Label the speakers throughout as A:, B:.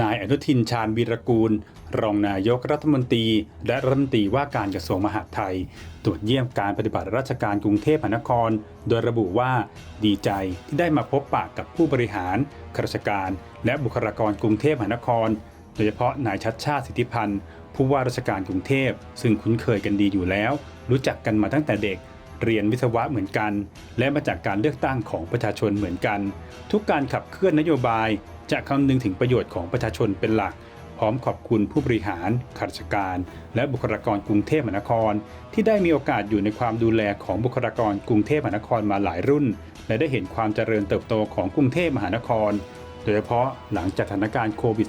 A: นายอนุทินชาญวีรกูล รองนายกรัฐมนตรี และรัฐมนตรีว่าการกระทรวงมหาดไทย ตรวจเยี่ยมการปฏิบัติราชการกรุงเทพมหานคร โดยระบุว่าดีใจที่ได้มาพบปะกับผู้บริหารข้าราชการ และบุคลากรกรุงเทพมหานคร โดยเฉพาะนายชัดชาติสิทธิพันธ์ ผู้ว่าราชการกรุงเทพ ซึ่งคุ้นเคยกันดีอยู่แล้ว รู้จักกันมาตั้งแต่เด็กเรียนวิศวะเหมือนกัน และมาจากการเลือกตั้งของประชาชนเหมือนกัน ทุกการขับเคลื่อนนโยบาย จะคำนึงถึงประโยชน์ของประชาชนเป็นหลัก พร้อมขอบคุณผู้บริหารข้าราชการ และบุคลากรกรุงเทพมหานคร ที่ได้มีโอกาสอยู่ในความดูแลของบุคลากรกรุงเทพมหานครมาหลายรุ่น และได้เห็นความเจริญเติบโตของกรุงเทพมหานคร โดยเฉพาะหลังจากสถานการณ์โควิด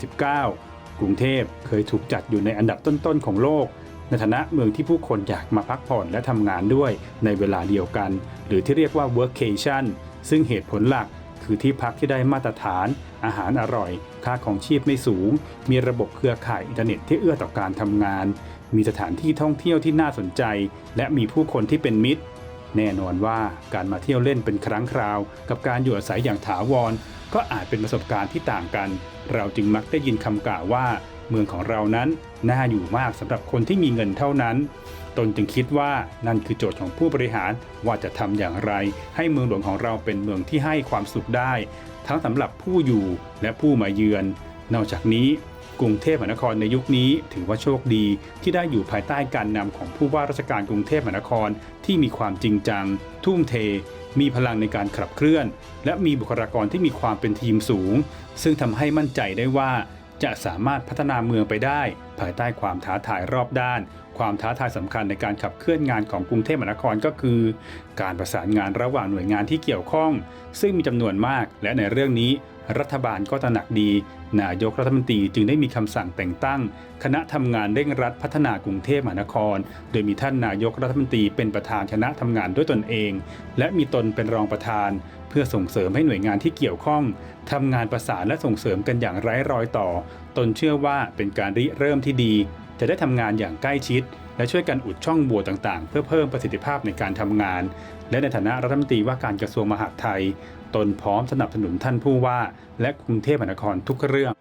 A: -19 กรุงเทพเคยถูกจัดอยู่ในอันดับต้นๆของโลกในฐานะเมืองที่ผู้คนอยากมาพักผ่อนและทำงานด้วยในเวลาเดียวกัน หรือที่เรียกว่า workcation ซึ่งเหตุผลหลัก คือที่พักที่ได้มาตรฐาน อาหารอร่อย ค่าของชีพไม่สูง มีระบบเครือข่ายอินเทอร์เน็ตที่เอื้อต่อการทำงาน มีสถานที่ท่องเที่ยวที่น่าสนใจ และมีผู้คนที่เป็นมิตร แน่นอนว่าการมาเที่ยวเล่นเป็นครั้งคราว กับการอยู่อาศัยอย่างถาวร ก็อาจเป็นประสบการณ์ที่ต่างกัน เราจึงมักได้ยินคำกล่าวว่า เมืองของเรานั้น น่าอยู่มากสำหรับคนที่มีเงินเท่านั้น ตนจึงคิดว่านั่นคือโจทย์ของผู้บริหารว่าจะทำอย่างไร ให้เมืองหลวงของเราเป็นเมืองที่ให้ความสุขได้ ทั้งสำหรับผู้อยู่และผู้มาเยือน นอกจากนี้กรุงเทพมหานครในยุคนี้ถือว่าโชคดีที่ได้อยู่ภายใต้การนำของผู้ว่าราชการกรุงเทพมหานครที่มีความจริงจัง ทุ่มเท มีพลังในการขับเคลื่อน และมีบุคลากรที่มีความเป็นทีมสูง ซึ่งทำให้มั่นใจได้ว่า จะสามารถพัฒนาเมืองไปได้ ภายใต้ความท้าทายรอบด้าน ความท้าทายสำคัญในการขับเคลื่อนงานของกรุงเทพมหานครก็คือ การประสานงานระหว่างหน่วยงานที่เกี่ยวข้อง ซึ่งมีจำนวนมากและในเรื่องนี้รัฐบาลก็ตระหนักดี นายกรัฐมนตรีจึงได้มีคำสั่งแต่งตั้ง คณะทำงานเร่งรัดพัฒนากรุงเทพมหานคร โดยมีท่านนายกรัฐมนตรีเป็นประธานคณะทำงานด้วยตนเอง และมีตนเป็นรองประธาน เพื่อส่งเสริมให้หน่วยงานที่เกี่ยวข้องทำงานประสานและส่งเสริมกันอย่างไร้รอยต่อ ตนเชื่อว่าเป็นการริเริ่มที่ดี จะได้ทำงานอย่างใกล้ชิด และช่วยกันอุดช่องบัวต่างๆ เพื่อเพิ่มประสิทธิภาพในการทำงาน และในฐานะรัฐมนตรีว่าการกระทรวงมหาดไทย ตนพร้อมสนับสนุนท่านผู้ว่า และกรุงเทพมหานครทุกเรื่อง